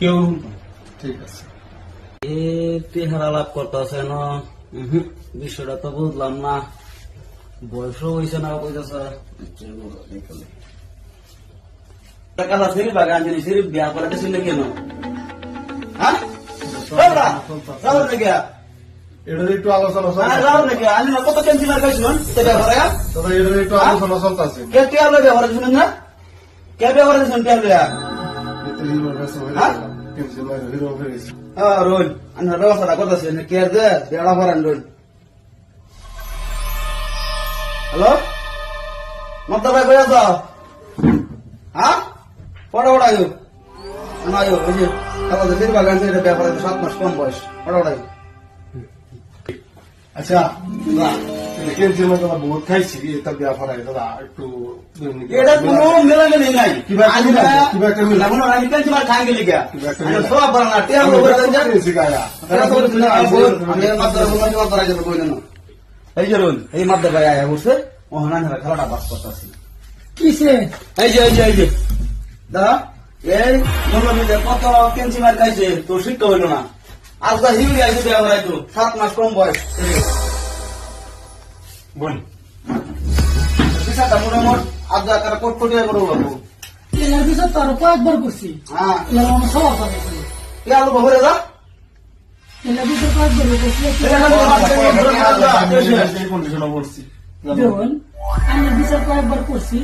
কেউ ঠিক আছে। এ তেহারা লাভ করতেছে না। বিষয়টা তো বুঝলাম না। বয়সও হয়েছে না কইতেছে। টাকা সিরি বাগান জিনিস সিরি বিয়া করে দিছিল কেন। হ্যাঁ? এটার একটু আলোচনা হ্যাঁ কত কেন ব্যাপারে দাদা এটার একটু আলোচনা চলতেছে। কে ব্যবহার শুনেন না কে ব্যবহার রোল আমি ব্যবস্থাটা করতেছি কে আর দে ভরান রোল হ্যালো মমতা ভাই কই আছো হ্যাঁ পড়া পড়া আয়ো না আয়ো ওই যে আমাদের এটা ব্যাপারে সাত মাস কম বয়স পড়া পড়া আয়ো আচ্ছা মনে হয়। এই বসে, খেলাটা বাস করতাছি। কিসে এই যে, এই যে, এই যে। দাদা, এই কত কেঞ্চি মার খাইছে, শিক্ষা হইল না। আজকাল হিউরি আইছে বিয়া করাইতো, সাত মাস কম বয়স। বল। মোটামুটি করে কয়েকবার করছি। হ্যাঁ, সবার আলু বহরে যা? কয়েকবার করছি। কন্ডিশনে বলছি। দেখুন আমি বিচার কয়েকবার করছি।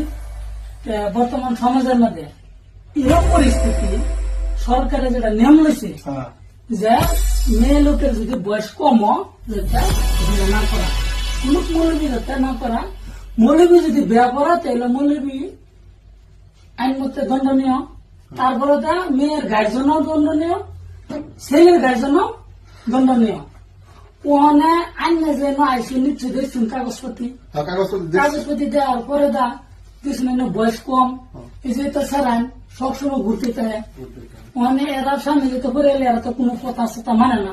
বর্তমান সমাজের মধ্যে এরকম পরিস্থিতি সরকারে যেটা নিয়ম লইছে হ্যাঁ। যে মেয়ে লোকের যদি বয়স কম যেটা না করা। কোন মৌলবী যাতে না করা। মৌলবী যদি বেয়া করা তাহলে মৌলবী আইন মতে দণ্ডনীয়। তারপরে তা মেয়ের গার্জনও দণ্ডনীয় ছেলের গার্জনও দণ্ডনীয়। ওখানে আইন যেন আইসি নিচ্ছে হ্যাঁ, দেখছি। কাগজপত্র দেওয়ার পরে দা বয়স কম। এই যে তো সারান সবসময় ঘুরতে থাকে ওখানে এরা সামনে যেতে এরা তো কোনো কথা সতা মানে না।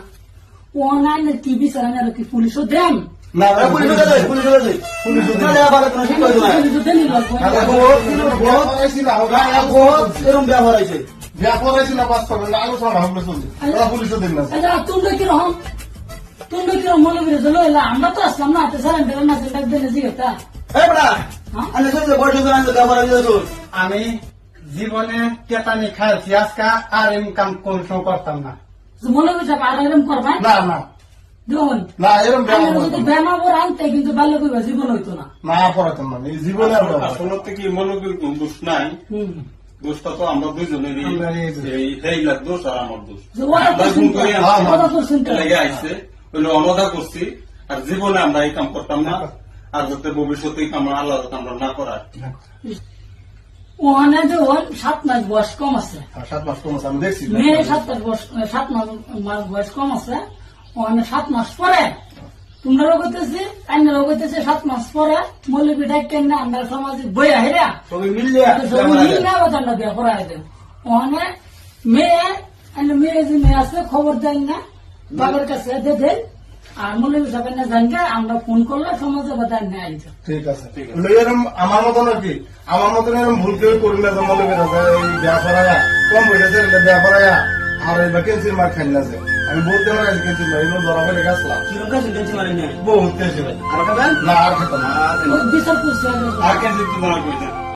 আইনের কি বিচার আইনের কি পুলিশও দেন না এ, পুলিশে দে, পুলিশে দে। না, দেয়া ভালো, কোনো শিক্ষা হইতো না। পুলিশও লাগবে না, বহুত- বহুত- না, বহুত এরম ব্যবহার হয়েছে। বিয়া করাইছি না বাস্তবে না আলোচনা হবে চলছে ওরা পুলিশও দিন না আচ্ছা তুমি কীরকম তুমি কীরকম মনে করে চলো এলা আমরা তো আসলাম না হাতে সারান দেবেন না যেটা দেনে জিগেতা এই বেটা, হ্যাঁ? আমি বয়স হয়েছে না, আমি তো ব্যবহার তোর। আমি জীবনে কেতানি খাইছি আজকে আর ইনকাম কোন করতাম না মনে করছে আর এরম করবেন না না। দেখুন না এরকম যদি করতাম। আনতে কিন্তু বাল্য বিবাহ জীবন হইতো না। না পড়াতাম না জীবনে আসলে থেকে মনোবীর কোন দোষ নাই? দোষটা তো আমরা এই হেইলার দোষ আর আমার দোষ। আমরা আমরা। লেগে আইছে। অমদা করছি। আর জীবনে আমরা এই কাম করতাম না। আর যাতে ভবিষ্যতে এই কাম আল্লাহ আমরা না করা ওখানে সাত মাস বয়স কম আছে। হ্যাঁ, সাত মাস কম আছে, আমি দেখছি। মেয়ে সাত মাস বয়স সাত মাস মাস বয়স কম আছে। ওখানে সাত মাস পরে তোমরা কইতেছি আইনারা কইতেছে সাত মাস পরে মৌলবী ডাক্তার না আমরা সমাজে বইয়া হেরা সবাই মিলিয়ে ব্যবহার হয়েছে। না বিয়া করা দেন ওখানে মেয়ে আইনে মেয়ে যে মেয়ে আছে খবর দেন না বাবার কাছে দেন। আর মৌলবী সাহেব না জানকে আমরা ফোন করলে সমাজে বাতান নেয় আইতে। ঠিক আছে। হলো এরম আমার মতন আর কি? আমার মতন এরম ভুল কেউ করি না যে মনে করেন যে এই বিয়া করায়া কম বয়সে যে বিয়া করায়া আর এই ভ্যাকেন্সির মার খাই না আমি বহুত দিন আগে ভ্যাকেন্সির মার এগুলো ধরা ফেলে গেছিলাম কিরম খাইছেন কেঞ্চি মারি নিয়ে? বহুত ভাই আর খাবেন? না আর খেতাম না। আর চিন্তা না কইতে